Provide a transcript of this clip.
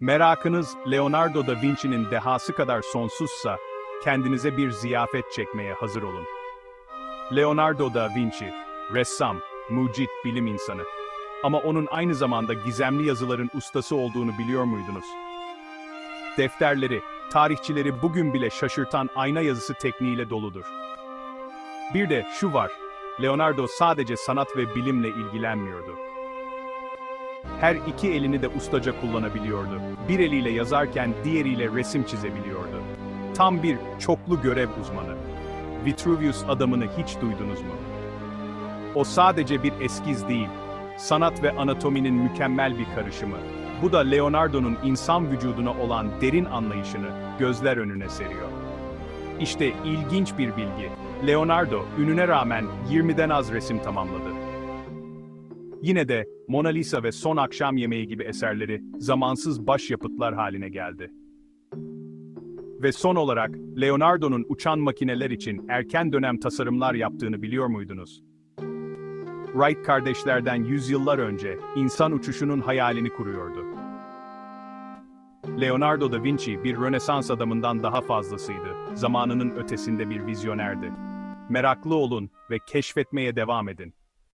Merakınız Leonardo da Vinci'nin dehası kadar sonsuzsa, kendinize bir ziyafet çekmeye hazır olun. Leonardo da Vinci, ressam, mucit bilim insanı. Ama onun aynı zamanda gizemli yazıların ustası olduğunu biliyor muydunuz? Defterleri, tarihçileri bugün bile şaşırtan ayna yazısı tekniğiyle doludur. Bir de şu var, Leonardo sadece sanat ve bilimle ilgilenmiyordu. Her iki elini de ustaca kullanabiliyordu. Bir eliyle yazarken diğeriyle resim çizebiliyordu. Tam bir çoklu görev uzmanı. Vitruvius adamını hiç duydunuz mu? O sadece bir eskiz değil, sanat ve anatominin mükemmel bir karışımı. Bu da Leonardo'nun insan vücuduna olan derin anlayışını gözler önüne seriyor. İşte ilginç bir bilgi. Leonardo, ününe rağmen 20'den az resim tamamladı. Yine de Mona Lisa ve Son Akşam Yemeği gibi eserleri zamansız başyapıtlar haline geldi. Ve son olarak Leonardo'nun uçan makineler için erken dönem tasarımlar yaptığını biliyor muydunuz? Wright kardeşlerden yüzyıllar önce insan uçuşunun hayalini kuruyordu. Leonardo da Vinci bir Rönesans adamından daha fazlasıydı. Zamanının ötesinde bir vizyonerdi. Meraklı olun ve keşfetmeye devam edin.